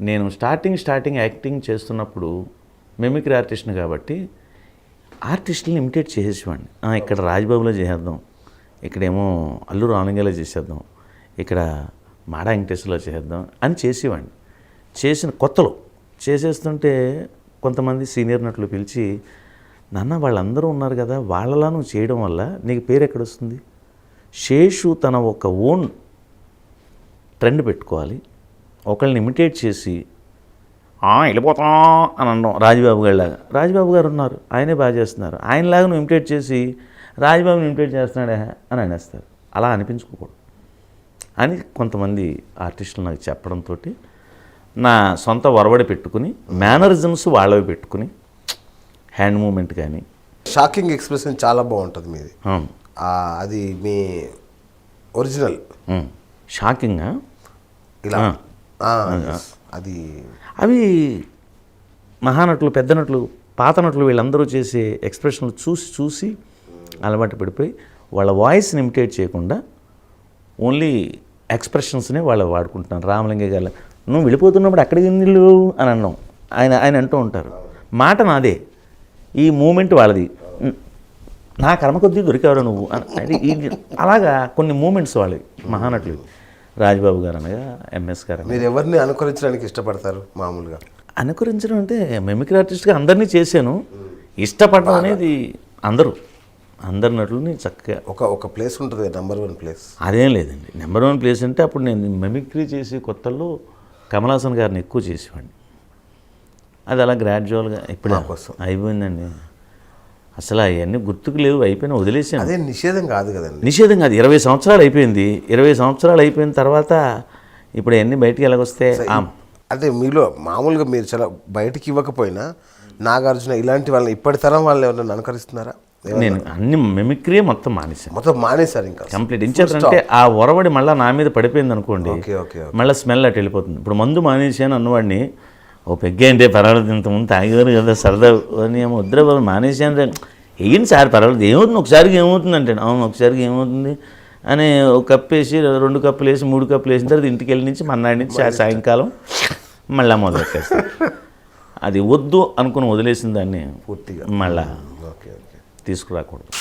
నేను starting starting acting చేస్తున్నప్పుడు mimicry ఆర్టిస్ట్ని కాబట్టి ఆర్టిస్టులను ఇమిటేట్ చేసేసేవాడిని. ఇక్కడ రాజ్బాబులో చేసేద్దాం ఇక్కడేమో అల్లు రామలింగలో చేసేద్దాం ఇక్కడ మాడా వెంకటేశ్వర్లో చేసేద్దాం అని చేసేవాడిని. చేసిన కొత్తలో చేసేస్తుంటే కొంతమంది సీనియర్ నటులు పిలిచి నాన్న వాళ్ళందరూ ఉన్నారు కదా వాళ్ళలా నువ్వు చేయడం వల్ల నీకు పేరు ఎక్కడొస్తుంది శేషు తన ఒక ఓన్ ట్రెండ్ పెట్టుకోవాలి. ఒకళ్ళని ఇమిటేట్ చేసి "ఆ, వెళ్ళిపోతాం అని అనడం రాజబాబు గారిలాగా. రాజబాబు గారు ఉన్నారు. ఆయనే బాగా చేస్తున్నారు. ఆయనలాగా నువ్వు ఇమిటేట్ చేసి రాజబాబుని ఇమిటేట్ చేస్తున్నాడే అని అనేస్తారు. అలా అనిపించుకోకూడదు అని కొంతమంది ఆర్టిస్టులు నాకు చెప్పడంతో నా సొంత ఒరవడి పెట్టుకుని మేనరిజమ్స్ వాళ్ళవి పెట్టుకుని హ్యాండ్ మూమెంట్ కానీ షాకింగ్ ఎక్స్ప్రెషన్ చాలా బాగుంటుంది మీది. అది మీ ఒరిజినల్ షాకింగా ఇలా. అది అవి మహానటులు పెద్ద నటులు పాత నటులు వీళ్ళందరూ చేసే ఎక్స్ప్రెషన్లు చూసి చూసి అలవాటు పడిపోయి వాళ్ళ వాయిస్ని ఇమిటేట్ చేయకుండా ఓన్లీ ఎక్స్ప్రెషన్స్నే వాళ్ళు వాడుకుంటున్నారు. రామలింగ గారు నువ్వు వెళ్ళిపోతున్నప్పుడు అక్కడికి నిల్లు అని అన్నాం. ఆయన ఆయన అంటూ ఉంటారు. మాట నాదే. ఈ మూమెంట్ వాళ్ళది. నా కర్మ కొద్దీ దొరికారు నువ్వు అలాగా కొన్ని మూమెంట్స్ వాళ్ళవి మహానటులు. రాజ్బాబు గారు అనగా ఎంఎస్ గారు మీరు ఎవరిని అనుకరించడానికి ఇష్టపడతారు మామూలుగా? అనుకరించడం అంటే మిమిక్రీ ఆర్టిస్ట్గా అందరినీ చేశాను. ఇష్టపడడం అనేది అందరూ. అందరి నటులని చక్కగా. ఒక ఒక ప్లేస్ ఉంటుంది నెంబర్ వన్ ప్లేస్ అదేం లేదండి. నెంబర్ వన్ ప్లేస్ అంటే అప్పుడు నేను మిమిక్రీ చేసే కొత్తల్లో కమలాసన్ గారిని ఎక్కువ చేసేవాడిని. అది అలా గ్రాడ్యువల్గా ఇప్పుడు. అయిపోయిందండి. అసలు అవన్నీ గుర్తుకు లేవు అయిపోయినా వదిలేసాను అదే నిషేధం కాదు కదండి. నిషేధం కాదు ఇరవై సంవత్సరాలు అయిపోయింది. ఇరవై సంవత్సరాలు అయిపోయిన తర్వాత ఇప్పుడు అన్నీ బయటికి ఎలాగొస్తే అంటే మీలో మామూలుగా మీరు చాలా బయటికి ఇవ్వకపోయినా నాగార్జున ఇలాంటి వాళ్ళని ఇప్పటి తరం వాళ్ళు ఎవరైనా అనుకరిస్తున్నారా ఏమన్నా? నేను అన్ని మిమిక్రీ మొత్తం మానేశాను. మొత్తం మానేశారు ఇంకా. కంప్లీట్ ఇంచేతంటే ఆ ఒరవడి మళ్ళీ నా మీద పడిపోయింది అనుకోండి మళ్ళీ స్మెల్ అటు వెళ్ళిపోతుంది. ఇప్పుడు మందు మానేసాను అన్నవాడిని ఓ పెగ్గే అంటే పర్వాలేదు ఇంతకుముందు తాగేవారు కదా సరదా అని ఏమో వద్దురా బాబు మానేసాను. వేయండి సార్ పర్వాలేదు ఏమవుతుంది? ఒకసారికి ఏమవుతుంది అంటే అవును ఒకసారికి ఏమవుతుంది? అని ఒక కప్పు వేసి రెండు కప్పులు వేసి మూడు కప్పులు వేసిన తర్వాత ఇంటికి వెళ్ళి నుంచి మన్నాడి నుంచి సాయంకాలం మళ్ళీ మొదలెట్టేస్తాను అది వద్దు అనుకుని వదిలేసిన దాన్ని పూర్తిగా. మళ్ళా ఓకే ఓకే. తీసుకురాకూడదు.